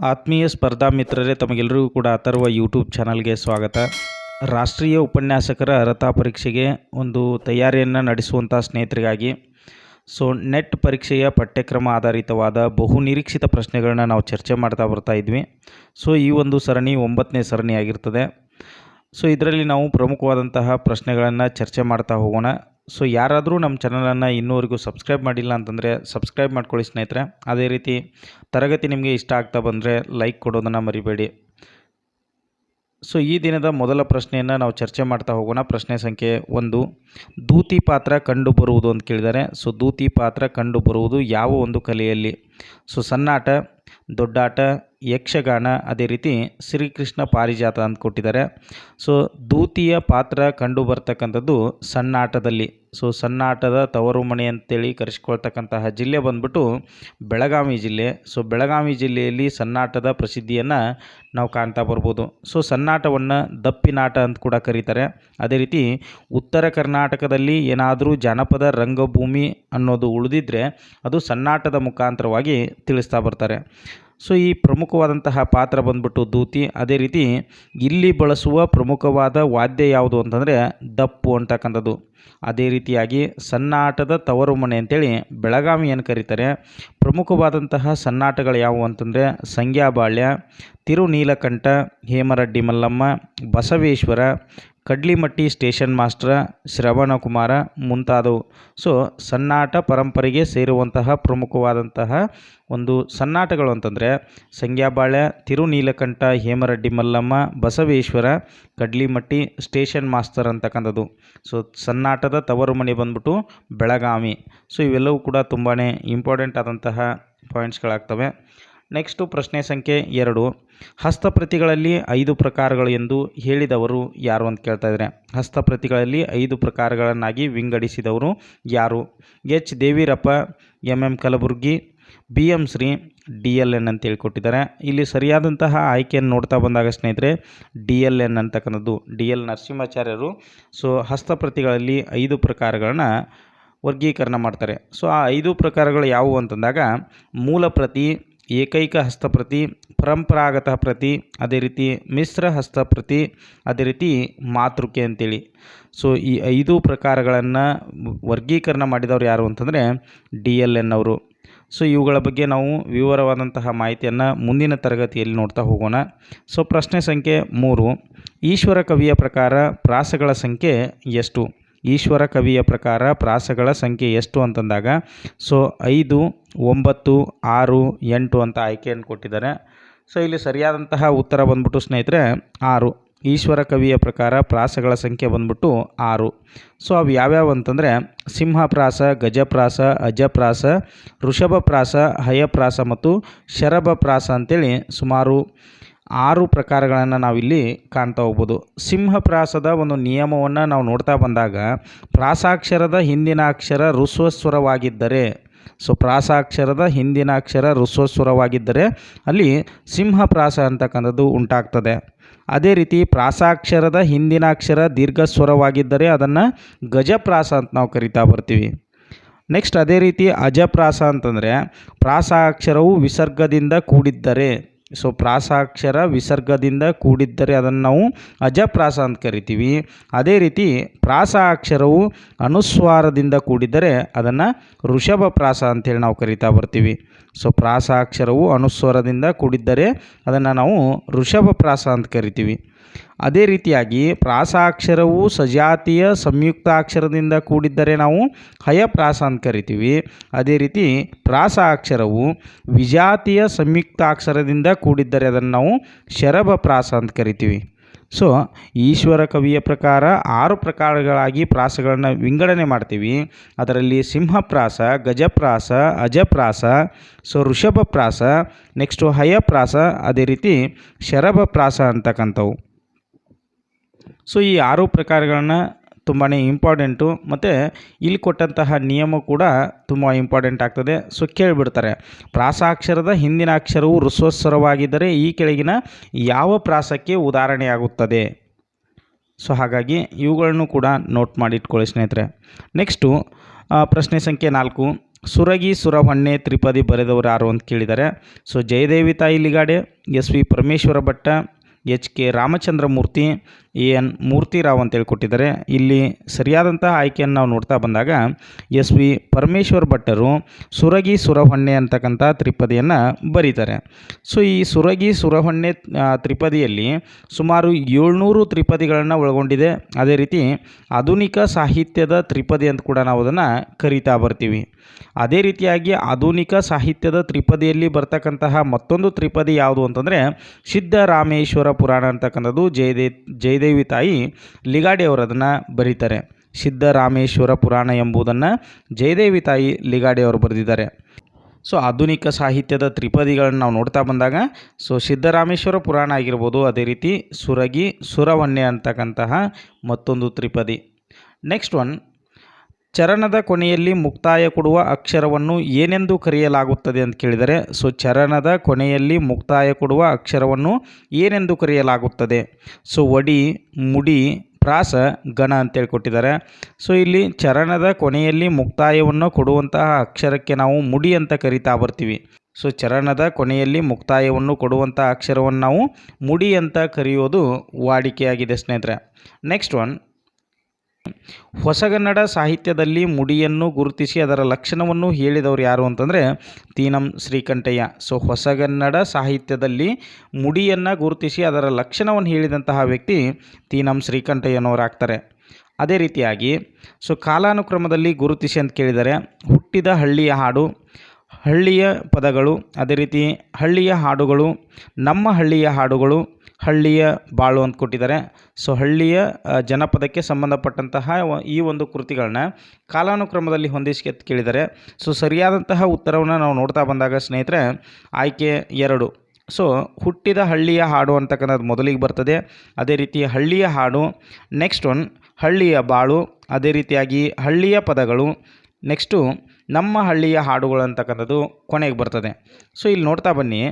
ಆತ್ಮೀಯ ಸ್ಪರ್ಧಾ ಮಿತ್ರರೇ ತಮಗೆಲ್ಲರಿಗೂ ಕೂಡ ಅಥರ್ವ ಯೂಟ್ಯೂಬ್ ಚಾನಲ್ಗೆ ಸ್ವಾಗತ. ರಾಷ್ಟ್ರೀಯ ಉಪನ್ಯಾಸಕರ ಅರ್ಹತಾ ಪರೀಕ್ಷೆಗೆ ಒಂದು ತಯಾರಿಯನ್ನು ನಡೆಸುವಂಥ ಸ್ನೇಹಿತರಿಗಾಗಿ ಸೊ, ನೆಟ್ ಪರೀಕ್ಷೆಯ ಪಠ್ಯಕ್ರಮ ಆಧಾರಿತವಾದ ಬಹು ನಿರೀಕ್ಷಿತ ಪ್ರಶ್ನೆಗಳನ್ನ ನಾವು ಚರ್ಚೆ ಮಾಡ್ತಾ ಬರ್ತಾ ಇದ್ವಿ. ಸೊ, ಈ ಒಂದು ಸರಣಿ ಒಂಬತ್ತನೇ ಸರಣಿ ಆಗಿರ್ತದೆ ಸೊ ಇದರಲ್ಲಿ ನಾವು ಪ್ರಮುಖವಾದಂತಹ ಪ್ರಶ್ನೆಗಳನ್ನು ಚರ್ಚೆ ಮಾಡ್ತಾ ಹೋಗೋಣ. ಸೊ ಯಾರಾದರೂ ನಮ್ಮ ಚಾನಲನ್ನು ಇನ್ನೂವರೆಗೂ ಸಬ್ಸ್ಕ್ರೈಬ್ ಮಾಡಿಲ್ಲ ಅಂತಂದರೆ ಸಬ್ಸ್ಕ್ರೈಬ್ ಮಾಡ್ಕೊಳ್ಳಿ ಸ್ನೇಹಿತರೆ. ಅದೇ ರೀತಿ ತರಗತಿ ನಿಮಗೆ ಇಷ್ಟ ಆಗ್ತಾ ಬಂದರೆ ಲೈಕ್ ಕೊಡೋದನ್ನು ಮರಿಬೇಡಿ. ಸೊ ಈ ದಿನದ ಮೊದಲ ಪ್ರಶ್ನೆಯನ್ನು ನಾವು ಚರ್ಚೆ ಮಾಡ್ತಾ ಹೋಗೋಣ. ಪ್ರಶ್ನೆ ಸಂಖ್ಯೆ ಒಂದು. ದೂತಿ ಪಾತ್ರ ಕಂಡುಬರುವುದು ಅಂತ ಕೇಳಿದ್ದಾರೆ. ಸೊ ದೂತಿ ಪಾತ್ರ ಕಂಡು ಬರುವುದು ಯಾವ ಒಂದು ಕಲೆಯಲ್ಲಿ? ಸೊ ಸಣ್ಣಾಟ ದೊಡ್ಡಾಟ ಯಕ್ಷಗಾನ ಅದೇ ರೀತಿ ಶ್ರೀಕೃಷ್ಣ ಪಾರಿಜಾತ ಅಂತ ಕೊಟ್ಟಿದ್ದಾರೆ. ಸೊ ದೂತಿಯ ಪಾತ್ರ ಕಂಡು ಬರ್ತಕ್ಕಂಥದ್ದು ಸಣ್ಣಾಟದಲ್ಲಿ ಸೊ ಸಣ್ಣಾಟದ ತವರು ಮನೆ ಅಂತೇಳಿ ಕರೆಸ್ಕೊಳ್ತಕ್ಕಂತಹ ಜಿಲ್ಲೆ ಬಂದ್ಬಿಟ್ಟು ಬೆಳಗಾವಿ ಜಿಲ್ಲೆ. ಸೊ ಬೆಳಗಾವಿ ಜಿಲ್ಲೆಯಲ್ಲಿ ಸಣ್ಣಾಟದ ಪ್ರಸಿದ್ಧಿಯನ್ನು ನಾವು ಕಾಣ್ತಾ ಬರ್ಬೋದು. ಸೊ ಸಣ್ಣಾಟವನ್ನು ದಪ್ಪಿನಾಟ ಅಂತ ಕೂಡ ಕರೀತಾರೆ. ಅದೇ ರೀತಿ ಉತ್ತರ ಕರ್ನಾಟಕದಲ್ಲಿ ಏನಾದರೂ ಜಾನಪದ ರಂಗಭೂಮಿ ಅನ್ನೋದು ಉಳಿದಿದ್ರೆ ಅದು ಸಣ್ಣಾಟದ ಮುಖಾಂತರವಾಗಿ ತಿಳಿಸ್ತಾ ಬರ್ತಾರೆ. ಸೊ ಈ ಪ್ರಮುಖವಾದಂತಹ ಪಾತ್ರ ಬಂದ್ಬಿಟ್ಟು ದೂತಿ, ಅದೇ ರೀತಿ ಇಲ್ಲಿ ಬಳಸುವ ಪ್ರಮುಖವಾದ ವಾದ್ಯ ಯಾವುದು ಅಂತಂದರೆ ದಪ್ಪು ಅಂತಕ್ಕಂಥದ್ದು. ಅದೇ ರೀತಿಯಾಗಿ ಸನ್ನಾಟದ ತವರು ಮನೆ ಅಂತೇಳಿ ಬೆಳಗಾವಿಯನ್ನು ಕರೀತಾರೆ. ಪ್ರಮುಖವಾದಂತಹ ಸನ್ನಾಟಗಳು ಯಾವುವು ಅಂತಂದರೆ ಸಂಗ್ಯಾಬಾಳ್ಯ ತಿರುನೀಲಕಂಠ, ಹೇಮರಡ್ಡಿ ಮಲ್ಲಮ್ಮ, ಬಸವೇಶ್ವರ ಕಡ್ಲಿಮಟ್ಟಿ ಸ್ಟೇಷನ್ ಮಾಸ್ಟರ್ ಶ್ರವಣಕುಮಾರ ಮುಂತಾದವು. ಸೊ, ಸನ್ನಾಟ ಪರಂಪರೆಗೆ ಸೇರುವಂತಹ ಪ್ರಮುಖವಾದಂತಹ ಒಂದು ಸನ್ನಾಟಗಳು ಅಂತಂದರೆ ಸಂಗ್ಯಾಬಾಳ್ಯ, ತಿರುನೀಲಕಂಠ, ಹೇಮರೆಡ್ಡಿ ಮಲ್ಲಮ್ಮ, ಬಸವೇಶ್ವರ, ಕಡ್ಲಿಮಟ್ಟಿ ಸ್ಟೇಷನ್ ಮಾಸ್ತರ್ ಅಂತಕ್ಕಂಥದ್ದು. ಸೊ, ಸನ್ನಾಟದ ತವರು ಮನೆ ಬಂದ್ಬಿಟ್ಟು ಬೆಳಗಾವಿ. ಸೊ, ಇವೆಲ್ಲವೂ ಕೂಡ ತುಂಬಾ ಇಂಪಾರ್ಟೆಂಟ್ ಆದಂತಹ ಪಾಯಿಂಟ್ಸ್ಗಳಾಗ್ತವೆ. ನೆಕ್ಸ್ಟು ಪ್ರಶ್ನೆ ಸಂಖ್ಯೆ ಎರಡು. ಹಸ್ತಪ್ರತಿಗಳಲ್ಲಿ ಐದು ಪ್ರಕಾರಗಳು ಎಂದು ಹೇಳಿದವರು ಯಾರು ಅಂತ ಕೇಳ್ತಾ ಇದ್ದಾರೆ. ಹಸ್ತಪ್ರತಿಗಳಲ್ಲಿ ಐದು ಪ್ರಕಾರಗಳನ್ನಾಗಿ ವಿಂಗಡಿಸಿದವರು ಯಾರು? H. Deveerappa, M. M. Kalburgi, B. M. Shri, D. L. N. ಅಂತ ಹೇಳ್ಕೊಟ್ಟಿದ್ದಾರೆ. ಇಲ್ಲಿ ಸರಿಯಾದಂತಹ ಆಯ್ಕೆಯನ್ನು ನೋಡ್ತಾ ಬಂದಾಗ ಸ್ನೇಹಿತರೆ, ಡಿ. ಎಲ್. ಎನ್. ಅಂತಕ್ಕಂಥದ್ದು, ಡಿ. ಎಲ್. ನರಸಿಂಹಾಚಾರ್ಯರು. ಸೊ, ಹಸ್ತಪ್ರತಿಗಳಲ್ಲಿ ಐದು ಪ್ರಕಾರಗಳನ್ನ ವರ್ಗೀಕರಣ ಮಾಡ್ತಾರೆ. ಸೊ, ಆ ಐದು ಪ್ರಕಾರಗಳು ಯಾವುವು ಅಂತಂದಾಗ, ಮೂಲ ಪ್ರತಿ ಏಕೈಕ ಹಸ್ತಪ್ರತಿ ಪರಂಪರಾಗತ ಪ್ರತಿ, ಅದೇ ರೀತಿ ಮಿಶ್ರ ಹಸ್ತಪ್ರತಿ ಅದೇ ರೀತಿ ಮಾತೃಕೆ ಅಂತೇಳಿ. ಸೊ ಈ ಐದು ಪ್ರಕಾರಗಳನ್ನು ವರ್ಗೀಕರಣ ಮಾಡಿದವರು ಯಾರು ಅಂತಂದರೆ ಡಿ ಎಲ್ ಎನ್ ಅವರು. ಸೊ ಇವುಗಳ ಬಗ್ಗೆ ನಾವು ವಿವರವಾದಂತಹ ಮಾಹಿತಿಯನ್ನು ಮುಂದಿನ ತರಗತಿಯಲ್ಲಿ ನೋಡ್ತಾ ಹೋಗೋಣ. ಸೊ ಪ್ರಶ್ನೆ ಸಂಖ್ಯೆ ಮೂರು, ಈಶ್ವರ ಕವಿಯ ಪ್ರಕಾರ ಪ್ರಾಸಗಳ ಸಂಖ್ಯೆ ಎಷ್ಟು? ಈಶ್ವರ ಕವಿಯ ಪ್ರಕಾರ ಪ್ರಾಸಗಳ ಸಂಖ್ಯೆ ಎಷ್ಟು ಅಂತಂದಾಗ, ಸೊ ಐದು, ಒಂಬತ್ತು, ಆರು, ಎಂಟು ಅಂತ ಆಯ್ಕೆಯನ್ನು ಕೊಟ್ಟಿದ್ದಾರೆ. ಸೊ ಇಲ್ಲಿ ಸರಿಯಾದಂತಹ ಉತ್ತರ ಬಂದ್ಬಿಟ್ಟು ಸ್ನೇಹಿತರೆ, ಆರು. ಈಶ್ವರ ಕವಿಯ ಪ್ರಕಾರ ಪ್ರಾಸಗಳ ಸಂಖ್ಯೆ ಬಂದ್ಬಿಟ್ಟು ಆರು. ಸೊ ಅವು ಯಾವ್ಯಾವು ಅಂತಂದರೆ, ಸಿಂಹಪ್ರಾಸ, ಗಜಪ್ರಾಸ, ಅಜಪ್ರಾಸ, ಋಷಭಪ್ರಾಸ, ಹಯಪ್ರಾಸ ಮತ್ತು ಶರಭಪ್ರಾಸ ಅಂತೇಳಿ ಸುಮಾರು ಆರು ಪ್ರಕಾರಗಳನ್ನು ನಾವಿಲ್ಲಿ ಕಾಣ್ತಾ ಹೋಗ್ಬೋದು. ಸಿಂಹಪ್ರಾಸದ ಒಂದು ನಿಯಮವನ್ನು ನಾವು ನೋಡ್ತಾ ಬಂದಾಗ, ಪ್ರಾಸಾಕ್ಷರದ ಹಿಂದಿನ ಅಕ್ಷರ ಋಸ್ವಸ್ವರವಾಗಿದ್ದರೆ ಸೊ ಪ್ರಾಸಾಕ್ಷರದ ಹಿಂದಿನ ಅಕ್ಷರ ಋಸ್ವಸ್ವರವಾಗಿದ್ದರೆ ಅಲ್ಲಿ ಸಿಂಹಪ್ರಾಸ ಅಂತಕ್ಕಂಥದ್ದು ಉಂಟಾಗ್ತದೆ. ಅದೇ ರೀತಿ ಪ್ರಾಸಾಕ್ಷರದ ಹಿಂದಿನ ಅಕ್ಷರ ದೀರ್ಘಸ್ವರವಾಗಿದ್ದರೆ ಅದನ್ನು ಗಜಪ್ರಾಸ ಅಂತ ನಾವು ಕರಿತಾ ಬರ್ತೀವಿ. ನೆಕ್ಸ್ಟ್ ಅದೇ ರೀತಿ ಅಜಪ್ರಾಸ ಅಂತಂದರೆ, ಪ್ರಾಸಾಕ್ಷರವು ವಿಸರ್ಗದಿಂದ ಕೂಡಿದ್ದರೆ ಸೊ ಪ್ರಾಸಾಕ್ಷರ ವಿಸರ್ಗದಿಂದ ಕೂಡಿದ್ದರೆ ಅದನ್ನು ನಾವು ಅಜಪ್ರಾಸ ಅಂತ ಕರಿತೀವಿ. ಅದೇ ರೀತಿ ಪ್ರಾಸ ಅಕ್ಷರವು ಅನುಸ್ವಾರದಿಂದ ಕೂಡಿದ್ದರೆ ಅದನ್ನು ಋಷಭ ಪ್ರಾಸ ಅಂತೇಳಿ ನಾವು ಕರಿತಾ ಬರ್ತೀವಿ. ಸೊ ಪ್ರಾಸ ಅಕ್ಷರವು ಅನುಸ್ವರದಿಂದ ಕೂಡಿದ್ದರೆ ಅದನ್ನು ನಾವು ಋಷಭ ಪ್ರಾಸ ಅಂತ ಕರಿತೀವಿ. ಅದೇ ರೀತಿಯಾಗಿ ಪ್ರಾಸಾಕ್ಷರವು ಸಜಾತಿಯ ಸಂಯುಕ್ತಾಕ್ಷರದಿಂದ ಕೂಡಿದ್ದರೆ ನಾವು ಹಯಪ್ರಾಸ ಅಂತ ಕರಿತೀವಿ. ಅದೇ ರೀತಿ ಪ್ರಾಸ ಅಕ್ಷರವು ವಿಜಾತಿಯ ಸಂಯುಕ್ತಾಕ್ಷರದಿಂದ ಕೂಡಿದ್ದರೆ ಅದನ್ನು ನಾವು ಶರಭ ಪ್ರಾಸ ಅಂತ ಕರಿತೀವಿ. ಸೊ, ಈಶ್ವರ ಕವಿಯ ಪ್ರಕಾರ ಆರು ಪ್ರಕಾರಗಳಾಗಿ ಪ್ರಾಸಗಳನ್ನು ವಿಂಗಡಣೆ ಮಾಡ್ತೀವಿ. ಅದರಲ್ಲಿ ಸಿಂಹಪ್ರಾಸ, ಗಜಪ್ರಾಸ, ಅಜಪ್ರಾಸ, ಸೊ ಋಷಭಪ್ರಾಸ, ನೆಕ್ಸ್ಟು ಹಯಪ್ರಾಸ, ಅದೇ ರೀತಿ ಶರಭಪ್ರಾಸ ಅಂತಕ್ಕಂಥವು. ಸೊ ಈ ಆರು ಪ್ರಕಾರಗಳನ್ನು ತುಂಬಾ ಇಂಪಾರ್ಟೆಂಟು ಮತ್ತು ಇಲ್ಲಿ ಕೊಟ್ಟಂತಹ ನಿಯಮ ಕೂಡ ತುಂಬ ಇಂಪಾರ್ಟೆಂಟ್ ಆಗ್ತದೆ. ಸೊ ಕೇಳಿಬಿಡ್ತಾರೆ. ಪ್ರಾಸಾಕ್ಷರದ ಹಿಂದಿನ ಅಕ್ಷರವು ಋಸ್ವಸ್ವರವಾಗಿದ್ದರೆ ಈ ಕೆಳಗಿನ ಯಾವ ಪ್ರಾಸಕ್ಕೆ ಉದಾಹರಣೆಯಾಗುತ್ತದೆ? ಸೊ ಹಾಗಾಗಿ ಇವುಗಳನ್ನು ಕೂಡ ನೋಟ್ ಮಾಡಿ ಇಟ್ಕೊಳ್ಳಿ ಸ್ನೇಹಿತರೆ ನೆಕ್ಸ್ಟು ಪ್ರಶ್ನೆ ಸಂಖ್ಯೆ ನಾಲ್ಕು. ಸುರಗಿ ಸುರಹೊನ್ನೆ ತ್ರಿಪದಿ ಬರೆದವರು ಯಾರು ಅಂತ ಕೇಳಿದ್ದಾರೆ. So Jayadevi Tayi Ligade, S V Parameshwara Bhatta, H K Ramachandra Murthy A N Murthyrao ಅಂತೇಳಿ ಕೊಟ್ಟಿದ್ದಾರೆ. ಇಲ್ಲಿ ಸರಿಯಾದಂತಹ ಆಯ್ಕೆಯನ್ನು ನಾವು ನೋಡ್ತಾ ಬಂದಾಗ ಎಸ್ ವಿ ಪರಮೇಶ್ವರ್ ಭಟ್ಟರು ಸುರಗಿ ಸುರಹೊನ್ನೆ ಅಂತಕ್ಕಂಥ ತ್ರಿಪದಿಯನ್ನು ಬರೀತಾರೆ. ಸೊ, ಈ ಸುರಗಿ ಸುರಹೊನ್ನೆ ತ್ರಿಪದಿಯಲ್ಲಿ ಸುಮಾರು ಏಳ್ನೂರು ತ್ರಿಪದಿಗಳನ್ನು ಒಳಗೊಂಡಿದೆ. ಅದೇ ರೀತಿ ಆಧುನಿಕ ಸಾಹಿತ್ಯದ ತ್ರಿಪದಿ ಅಂತ ಕೂಡ ನಾವು ಅದನ್ನು ಕರಿತಾ ಬರ್ತೀವಿ. ಅದೇ ರೀತಿಯಾಗಿ ಆಧುನಿಕ ಸಾಹಿತ್ಯದ ತ್ರಿಪದಿಯಲ್ಲಿ ಬರ್ತಕ್ಕಂತಹ ಮತ್ತೊಂದು ತ್ರಿಪದಿ ಯಾವುದು ಅಂತಂದರೆ ಸಿದ್ಧರಾಮೇಶ್ವರ ಪುರಾಣ ಅಂತಕ್ಕಂಥದ್ದು. ಜಯದೇ ಜಯದೇವಿ ತಾಯಿ ಲಿಗಾಡಿ ಅವರು ಅದನ್ನು ಬರೀತಾರೆ ಸಿದ್ದರಾಮೇಶ್ವರ ಪುರಾಣ ಎಂಬುದನ್ನು ಜಯದೇವಿ ತಾಯಿ ಲಿಗಾಡಿ ಅವರು ಬರೆದಿದ್ದಾರೆ. ಸೊ, ಆಧುನಿಕ ಸಾಹಿತ್ಯದ ತ್ರಿಪದಿಗಳನ್ನು ನಾವು ನೋಡ್ತಾ ಬಂದಾಗ, ಸೊ ಸಿದ್ದರಾಮೇಶ್ವರ ಪುರಾಣ ಆಗಿರ್ಬೋದು, ಅದೇ ರೀತಿ ಸುರಗಿ ಸುರವನ್ಯ ಅಂತಕ್ಕಂತಹ ಮತ್ತೊಂದು ತ್ರಿಪದಿ. ನೆಕ್ಸ್ಟ್ ಒನ್ ಚರಣದ ಕೊನೆಯಲ್ಲಿ ಮುಕ್ತಾಯ ಕೊಡುವ ಅಕ್ಷರವನ್ನು ಏನೆಂದು ಕರೆಯಲಾಗುತ್ತದೆ ಅಂತ ಕೇಳಿದರೆ, ಸೊ ಚರಣದ ಕೊನೆಯಲ್ಲಿ ಮುಕ್ತಾಯ ಕೊಡುವ ಅಕ್ಷರವನ್ನು ಏನೆಂದು ಕರೆಯಲಾಗುತ್ತದೆ? ಸೊ ಒಡಿ ಮುಡಿ, ಪ್ರಾಸ ಗಣ ಅಂತೇಳಿ ಕೊಟ್ಟಿದ್ದಾರೆ ಸೊ ಇಲ್ಲಿ ಚರಣದ ಕೊನೆಯಲ್ಲಿ ಮುಕ್ತಾಯವನ್ನು ಕೊಡುವಂತಹ ಅಕ್ಷರಕ್ಕೆ ನಾವು ಮುಡಿ ಅಂತ ಕರಿತಾ ಬರ್ತೀವಿ. ಸೊ ಚರಣದ ಕೊನೆಯಲ್ಲಿ ಮುಕ್ತಾಯವನ್ನು ಕೊಡುವಂಥ ಅಕ್ಷರವನ್ನು ನಾವು ಮುಡಿ ಅಂತ ಕರೆಯೋದು ವಾಡಿಕೆಯಾಗಿದೆ ಸ್ನೇಹಿತರೆ. ನೆಕ್ಸ್ಟ್ ಒನ್ ಹೊಸಗನ್ನಡ ಸಾಹಿತ್ಯದಲ್ಲಿ ಮುಡಿಯನ್ನು ಗುರುತಿಸಿ ಅದರ ಲಕ್ಷಣವನ್ನು ಹೇಳಿದವರು ಯಾರು ಅಂತಂದರೆ ತೀನಂ ಶ್ರೀಕಂಠಯ್ಯ. ಸೊ, ಹೊಸಗನ್ನಡ ಸಾಹಿತ್ಯದಲ್ಲಿ ಮುಡಿಯನ್ನು ಗುರುತಿಸಿ ಅದರ ಲಕ್ಷಣವನ್ನು ಹೇಳಿದಂತಹ ವ್ಯಕ್ತಿ ತೀನಂ ಶ್ರೀಕಂಠಯ್ಯನವರಾಗ್ತಾರೆ. ಅದೇ ರೀತಿಯಾಗಿ, ಸೊ, ಕಾಲಾನುಕ್ರಮದಲ್ಲಿ ಗುರುತಿಸಿ ಅಂತ ಕೇಳಿದರೆ ಹುಟ್ಟಿದ ಹಳ್ಳಿಯ ಹಾಡು, ಹಳ್ಳಿಯ ಪದಗಳು, ಅದೇ ರೀತಿ ಹಳ್ಳಿಯ ಹಾಡುಗಳು, ನಮ್ಮ ಹಳ್ಳಿಯ ಹಾಡುಗಳು ಹಳ್ಳಿಯ ಬಾಳು ಅಂತ ಕೊಟ್ಟಿದ್ದಾರೆ. ಸೊ ಹಳ್ಳಿಯ ಜನಪದಕ್ಕೆ ಸಂಬಂಧಪಟ್ಟಂತಹ ಈ ಒಂದು ಕೃತಿಗಳನ್ನ ಕಾಲಾನುಕ್ರಮದಲ್ಲಿ ಹೊಂದಿಸಿ ಅಂತ ಕೇಳಿದ್ದಾರೆ. ಸೊ ಸರಿಯಾದಂತಹ ಉತ್ತರವನ್ನು ನಾವು ನೋಡ್ತಾ ಬಂದಾಗ ಸ್ನೇಹಿತರೆ, ಆಯ್ಕೆ ಎರಡು. ಸೊ ಹುಟ್ಟಿದ ಹಳ್ಳಿಯ ಹಾಡು ಅಂತಕ್ಕಂಥದ್ದು ಮೊದಲಿಗೆ ಬರ್ತದೆ. ಅದೇ ರೀತಿ ಹಳ್ಳಿಯ ಹಾಡು ನೆಕ್ಸ್ಟ್ ಒನ್ ಹಳ್ಳಿಯ ಬಾಳು. ಅದೇ ರೀತಿಯಾಗಿ ಹಳ್ಳಿಯ ಪದಗಳು ನೆಕ್ಸ್ಟು ನಮ್ಮ ಹಳ್ಳಿಯ ಹಾಡುಗಳು ಅಂತಕ್ಕಂಥದ್ದು ಕೊನೆಗೆ ಬರ್ತದೆ. ಸೊ, ಇಲ್ಲಿ ನೋಡ್ತಾ ಬನ್ನಿ.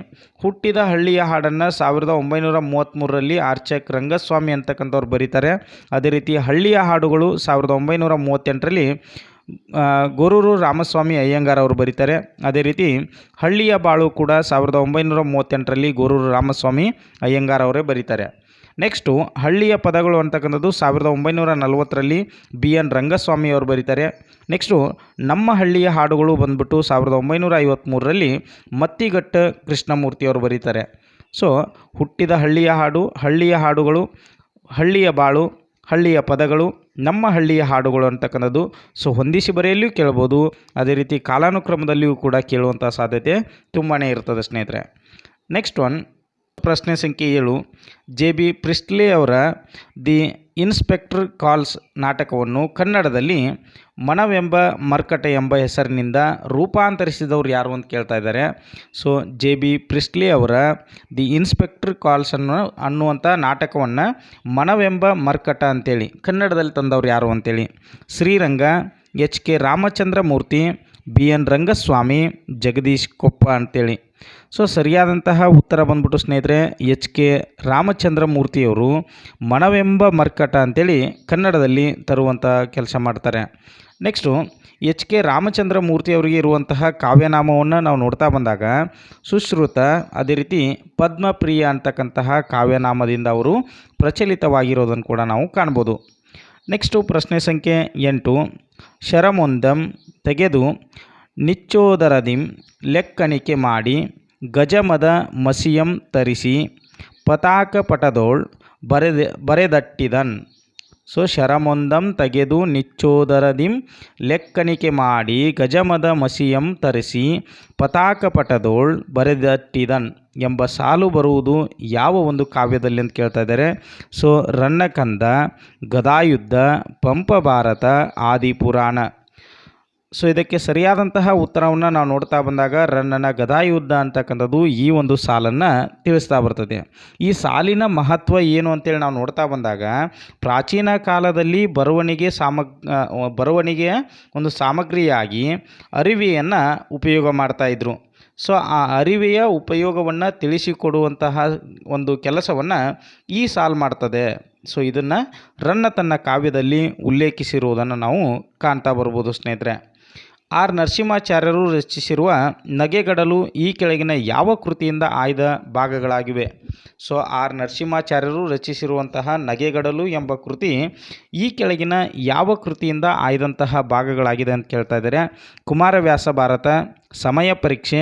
ಹುಟ್ಟಿದ ಹಳ್ಳಿಯ ಹಾಡನ್ನು ಸಾವಿರದ ಒಂಬೈನೂರ ಮೂವತ್ತ್ಮೂರರಲ್ಲಿ ಆರ್ಚಕ್ ರಂಗಸ್ವಾಮಿ ಅಂತಕ್ಕಂಥವ್ರು ಬರೀತಾರೆ. ಅದೇ ರೀತಿ ಹಳ್ಳಿಯ ಹಾಡುಗಳು ಸಾವಿರದ ಒಂಬೈನೂರ ಮೂವತ್ತೆಂಟರಲ್ಲಿ ಗೊರೂರು ರಾಮಸ್ವಾಮಿ ಅಯ್ಯಂಗಾರ್ ಅವರು ಬರೀತಾರೆ. ಅದೇ ರೀತಿ ಹಳ್ಳಿಯ ಬಾಳು ಕೂಡ ಸಾವಿರದ ಒಂಬೈನೂರ ಮೂವತ್ತೆಂಟರಲ್ಲಿ ಗೊರೂರು ರಾಮಸ್ವಾಮಿ ಅಯ್ಯಂಗಾರ್ ಅವರೇ ಬರೀತಾರೆ. ನೆಕ್ಸ್ಟು ಹಳ್ಳಿಯ ಪದಗಳು ಅಂತಕ್ಕಂಥದ್ದು ಸಾವಿರದ ಒಂಬೈನೂರ ನಲವತ್ತರಲ್ಲಿ ಬಿ ಎನ್ ರಂಗಸ್ವಾಮಿ ಅವರು ಬರೀತಾರೆ. ನೆಕ್ಸ್ಟು ನಮ್ಮ ಹಳ್ಳಿಯ ಹಾಡುಗಳು ಬಂದ್ಬಿಟ್ಟು ಸಾವಿರದ ಒಂಬೈನೂರ ಐವತ್ತ್ಮೂರರಲ್ಲಿ ಮತ್ತಿಘಟ್ಟ ಕೃಷ್ಣಮೂರ್ತಿಯವರು ಬರೀತಾರೆ. ಸೊ ಹುಟ್ಟಿದ ಹಳ್ಳಿಯ ಹಾಡು, ಹಳ್ಳಿಯ ಹಾಡುಗಳು, ಹಳ್ಳಿಯ ಬಾಳು, ಹಳ್ಳಿಯ ಪದಗಳು, ನಮ್ಮ ಹಳ್ಳಿಯ ಹಾಡುಗಳು ಅಂತಕ್ಕಂಥದ್ದು. ಸೊ ಹೊಂದಿಸಿ ಬರೆಯಲ್ಲಿಯೂ ಕೇಳ್ಬೋದು. ಅದೇ ರೀತಿ ಕಾಲಾನುಕ್ರಮದಲ್ಲಿಯೂ ಕೂಡ ಕೇಳುವಂಥ ಸಾಧ್ಯತೆ ತುಂಬಾ ಇರ್ತದೆ ಸ್ನೇಹಿತರೆ. ನೆಕ್ಸ್ಟ್ ಒನ್ ಪ್ರಶ್ನೆ ಸಂಖ್ಯೆ ಏಳು. ಜೆ ಬಿ ಪ್ರಿಸ್ಟ್ಲಿ ಅವರ ದಿ ಇನ್ಸ್ಪೆಕ್ಟರ್ ಕಾಲ್ಸ್ ನಾಟಕವನ್ನು ಕನ್ನಡದಲ್ಲಿ ಮನವೆಂಬ ಮರ್ಕಟ ಎಂಬ ಹೆಸರಿನಿಂದ ರೂಪಾಂತರಿಸಿದವರು ಯಾರು ಅಂತ ಕೇಳ್ತಾ ಇದ್ದಾರೆ. ಸೊ, ಜೆ ಬಿ ಪ್ರಿಸ್ಟ್ಲಿ ಅವರ ದಿ ಇನ್ಸ್ಪೆಕ್ಟರ್ ಕಾಲ್ಸ್ ಅನ್ನು, ಅನ್ನುವಂಥ ನಾಟಕವನ್ನು ಮನವೆಂಬ ಮರ್ಕಟ ಅಂತೇಳಿ ಕನ್ನಡದಲ್ಲಿ ತಂದವರು ಯಾರು ಅಂತೇಳಿ. Sriranga, H K Ramachandra Murthy B N Rangaswamy, Jagadish Koppa ಅಂತೇಳಿ. ಸೊ ಸರಿಯಾದಂತಹ ಉತ್ತರ ಬಂದ್ಬಿಟ್ಟು ಸ್ನೇಹಿತರೆ, ಎಚ್ ಕೆ ರಾಮಚಂದ್ರ ಮೂರ್ತಿಯವರು ಮನವೆಂಬ ಮರ್ಕಟ ಅಂತೇಳಿ ಕನ್ನಡದಲ್ಲಿ ತರುವಂಥ ಕೆಲಸ ಮಾಡ್ತಾರೆ. ನೆಕ್ಸ್ಟು, ಎಚ್ ಕೆ ರಾಮಚಂದ್ರ ಮೂರ್ತಿಯವರಿಗೆ ಇರುವಂತಹ ಕಾವ್ಯನಾಮವನ್ನು ನಾವು ನೋಡ್ತಾ ಬಂದಾಗ, ಸುಶ್ರುತ ಅದೇ ರೀತಿ ಪದ್ಮಪ್ರಿಯ ಅಂತಕ್ಕಂತಹ ಕಾವ್ಯನಾಮದಿಂದ ಅವರು ಪ್ರಚಲಿತವಾಗಿರೋದನ್ನು ಕೂಡ ನಾವು ಕಾಣ್ಬೋದು. ನೆಕ್ಸ್ಟು, ಪ್ರಶ್ನೆ ಸಂಖ್ಯೆ ಎಂಟು, ಶರಮೊಂದಂ ತೆಗೆದು ನಿಚ್ಚೋದರದಿಂ ಲೆಕ್ಕಣಿಕೆ ಮಾಡಿ ಗಜಮದ ಮಸಿಯಂ ತರಿಸಿ ಪತಾಕ ಪಟದೋಳ್ ಬರೆದ, ಬರೆದಟ್ಟಿದನ್. ಸೊ ಶರಮೊಂದಂ ತೆಗೆದು ನಿಚ್ಚೋದರದಿಂ ಲೆಕ್ಕಣಿಕೆ ಮಾಡಿ ಗಜಮದ ಮಸಿಯಂ ತರಿಸಿ ಪತಾಕ ಪಟದೋಳ್ ಬರೆದಟ್ಟಿದನ್ ಎಂಬ ಸಾಲು ಬರುವುದು ಯಾವ ಒಂದು ಕಾವ್ಯದಲ್ಲಿ ಅಂತ ಕೇಳ್ತಾ ಇದ್ದಾರೆ. ಸೊ ರನ್ನಕಂದ ಗದಾಯುದ್ಧ ಪಂಪ ಭಾರತ ಆದಿಪುರಾಣ. ಸೊ ಇದಕ್ಕೆ ಸರಿಯಾದಂತಹ ಉತ್ತರವನ್ನು ನಾವು ನೋಡ್ತಾ ಬಂದಾಗ ರನ್ನನ ಗದಾಯುದ್ಧ ಅಂತಕ್ಕಂಥದ್ದು ಈ ಒಂದು ಸಾಲನ್ನು ತಿಳಿಸ್ತಾ ಬರ್ತದೆ. ಈ ಸಾಲಿನ ಮಹತ್ವ ಏನು ಅಂತೇಳಿ ನಾವು ನೋಡ್ತಾ ಬಂದಾಗ ಪ್ರಾಚೀನ ಕಾಲದಲ್ಲಿ ಬರವಣಿಗೆ ಸಾಮಗ್ ಬರವಣಿಗೆ ಒಂದು ಸಾಮಗ್ರಿಯಾಗಿ ಅರಿವೆಯನ್ನು ಉಪಯೋಗ ಮಾಡ್ತಾಯಿದ್ರು ಸೊ ಆ ಅರಿವೆಯ ಉಪಯೋಗವನ್ನು ತಿಳಿಸಿಕೊಡುವಂತಹ ಒಂದು ಕೆಲಸವನ್ನು ಈ ಸಾಲು ಮಾಡ್ತದೆ. ಸೊ ಇದನ್ನು ರನ್ನ ತನ್ನ ಕಾವ್ಯದಲ್ಲಿ ಉಲ್ಲೇಖಿಸಿರುವುದನ್ನು ನಾವು ಕಾಣ್ತಾ ಬರ್ಬೋದು ಸ್ನೇಹಿತರೆ. ಆರ್ ನರಸಿಂಹಾಚಾರ್ಯರು ರಚಿಸಿರುವ ನಗೆಗಡಲು ಈ ಕೆಳಗಿನ ಯಾವ ಕೃತಿಯಿಂದ ಆಯ್ದ ಭಾಗಗಳಾಗಿವೆ? ಸೊ, ಆರ್ ನರಸಿಂಹಾಚಾರ್ಯರು ರಚಿಸಿರುವಂತಹ ನಗೆಗಡಲು ಎಂಬ ಕೃತಿ ಈ ಕೆಳಗಿನ ಯಾವ ಕೃತಿಯಿಂದ ಆಯ್ದಂತಹ ಭಾಗಗಳಾಗಿದೆ ಅಂತ ಕೇಳ್ತಾ ಇದ್ದಾರೆ. ಕುಮಾರವ್ಯಾಸ ಭಾರತ, ಸಮಯ ಪರೀಕ್ಷೆ,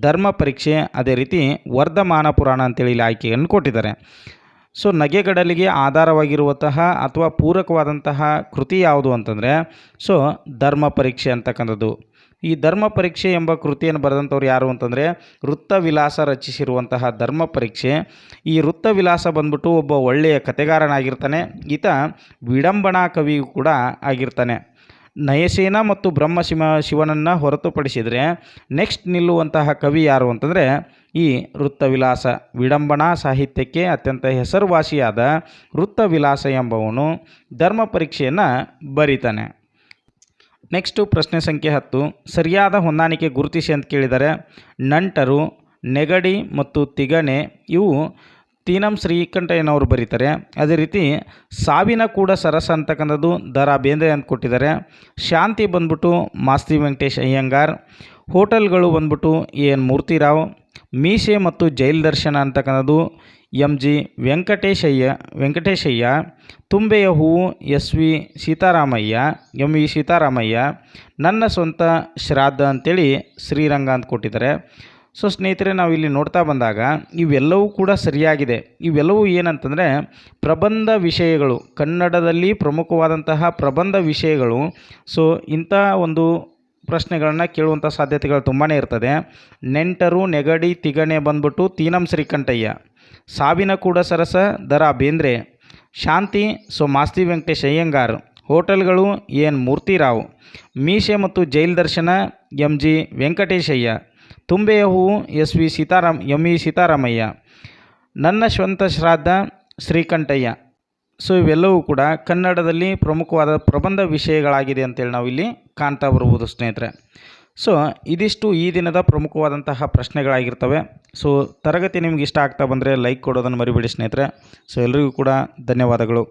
ಧರ್ಮ ಪರೀಕ್ಷೆ, ಅದೇ ರೀತಿ ವರ್ಧಮಾನ ಪುರಾಣ ಅಂತೇಳಿ ಇಲ್ಲಿ ಆಯ್ಕೆಯನ್ನು ಕೊಟ್ಟಿದ್ದಾರೆ. ಸೊ ನಗೆಗಡಲಿಗೆ ಆಧಾರವಾಗಿರುವಂತಹ ಅಥವಾ ಪೂರಕವಾದಂತಹ ಕೃತಿ ಯಾವುದು ಅಂತಂದರೆ, ಸೊ ಧರ್ಮ ಪರೀಕ್ಷೆ ಅಂತಕ್ಕಂಥದ್ದು. ಈ ಧರ್ಮ ಪರೀಕ್ಷೆ ಎಂಬ ಕೃತಿಯನ್ನು ಬರೆದಂಥವ್ರು ಯಾರು ಅಂತಂದರೆ, ವೃತ್ತವಿಲಾಸ ರಚಿಸಿರುವಂತಹ ಧರ್ಮ ಪರೀಕ್ಷೆ. ಈ ವೃತ್ತವಿಲಾಸ ಬಂದ್ಬಿಟ್ಟು ಒಬ್ಬ ಒಳ್ಳೆಯ ಕತೆಗಾರನಾಗಿರ್ತಾನೆ ಈತ ವಿಡಂಬನಾ ಕವಿಯೂ ಕೂಡ ಆಗಿರ್ತಾನೆ. ನಯಸೇನ ಮತ್ತು ಬ್ರಹ್ಮ ಶಿವ ಶಿವನನ್ನು ಹೊರತುಪಡಿಸಿದರೆ ನೆಕ್ಸ್ಟ್ ನಿಲ್ಲುವಂತಹ ಕವಿ ಯಾರು ಅಂತಂದರೆ ಈ ವೃತ್ತವಿಲಾಸ ವಿಡಂಬನಾ ಸಾಹಿತ್ಯಕ್ಕೆ ಅತ್ಯಂತ ಹೆಸರುವಾಸಿಯಾದ ವೃತ್ತವಿಲಾಸ ಎಂಬವನು ಧರ್ಮ ಪರೀಕ್ಷೆಯನ್ನು ಬರೀತಾನೆ. ನೆಕ್ಸ್ಟು ಪ್ರಶ್ನೆ ಸಂಖ್ಯೆ ಹತ್ತು. ಸರಿಯಾದ ಹೊಂದಾಣಿಕೆ ಗುರುತಿಸಿ ಅಂತ ಕೇಳಿದರೆ, ನಂಟರು, ನೆಗಡಿ ಮತ್ತು ತಿಗಣೆ ಇವು ತೀನಂ ಶ್ರೀಕಂಠಯ್ಯನವರು ಬರೀತಾರೆ. ಅದೇ ರೀತಿ ಸಾವಿನ ಕೂಡ ಸರಸ ಅಂತಕ್ಕಂಥದ್ದು ದರ ಬೇಂದ್ರೆ ಅಂತ ಕೊಟ್ಟಿದ್ದಾರೆ. ಶಾಂತಿ ಬಂದ್ಬಿಟ್ಟು ಮಾಸ್ತಿ ವೆಂಕಟೇಶ್ ಅಯ್ಯಂಗಾರ್. ಹೋಟೆಲ್ಗಳು ಬಂದ್ಬಿಟ್ಟು ಎ ಎನ್ ಮೂರ್ತಿರಾವ್. ಮೀಸೆ ಮತ್ತು ಜೈಲ್ ದರ್ಶನ ಅಂತಕ್ಕಂಥದ್ದು ಎಂ ಜಿ ವೆಂಕಟೇಶಯ್ಯ ವೆಂಕಟೇಶಯ್ಯ, ತುಂಬೆಯ ಹೂವು S V Sitaramaiah, M V Sitaramaiah, ನನ್ನ ಸ್ವಂತ ಶ್ರಾದ್ದ ಅಂತೇಳಿ ಶ್ರೀರಂಗ ಅಂತ ಕೊಟ್ಟಿದ್ದಾರೆ. ಸೊ ಸ್ನೇಹಿತರೆ, ನಾವು ಇಲ್ಲಿ ನೋಡ್ತಾ ಬಂದಾಗ ಇವೆಲ್ಲವೂ ಕೂಡ ಸರಿಯಾಗಿದೆ. ಇವೆಲ್ಲವೂ ಏನಂತಂದರೆ ಪ್ರಬಂಧ ವಿಷಯಗಳು, ಕನ್ನಡದಲ್ಲಿ ಪ್ರಮುಖವಾದಂತಹ ಪ್ರಬಂಧ ವಿಷಯಗಳು. ಸೊ ಇಂಥ ಒಂದು ಪ್ರಶ್ನೆಗಳನ್ನು ಕೇಳುವಂಥ ಸಾಧ್ಯತೆಗಳು ತುಂಬಾ ಇರ್ತದೆ. ನೆಂಟರು ನೆಗಡಿ ತಿಗಣೆ ಬಂದ್ಬಿಟ್ಟು, ತೀನಂ ಶ್ರೀಕಂಠಯ್ಯ, ಸಾವಿನ ಕೂಡ ಸರಸ, ದರ ಬೇಂದ್ರೆ, ಶಾಂತಿ ಸೊ ಮಾಸ್ತಿ ವೆಂಕಟೇಶ್ ಅಯ್ಯಂಗಾರ್, ಹೋಟೆಲ್ಗಳು ಎನ್ ಮೂರ್ತಿರಾವ್, ಮೀಶೆ ಮತ್ತು ಜೈಲ್ ದರ್ಶನ, ಎಂ ಜಿ ವೆಂಕಟೇಶಯ್ಯ, ತುಂಬೆಯ ಹೂವು S V Sitaram, M E Sitaramaiah, ನನ್ನ ಸ್ವಂತ ಶ್ರಾದ್ದ ಶ್ರೀಕಂಠಯ್ಯ. ಸೊ ಇವೆಲ್ಲವೂ ಕೂಡ ಕನ್ನಡದಲ್ಲಿ ಪ್ರಮುಖವಾದ ಪ್ರಬಂಧ ವಿಷಯಗಳಾಗಿದೆ ಅಂತೇಳಿ ನಾವು ಇಲ್ಲಿ ಕಾಣ್ತಾ ಬರುವುದು ಸ್ನೇಹಿತರೆ. ಸೊ ಇದಿಷ್ಟು ಈ ದಿನದ ಪ್ರಮುಖವಾದಂತಹ ಪ್ರಶ್ನೆಗಳಾಗಿರ್ತವೆ. ಸೊ ತರಗತಿ ನಿಮ್ಗೆ ಇಷ್ಟ ಆಗ್ತಾ ಬಂದರೆ ಲೈಕ್ ಕೊಡೋದನ್ನು ಮರಿಬೇಡಿ ಸ್ನೇಹಿತರೆ. ಸೊ ಎಲ್ರಿಗೂ ಕೂಡ ಧನ್ಯವಾದಗಳು.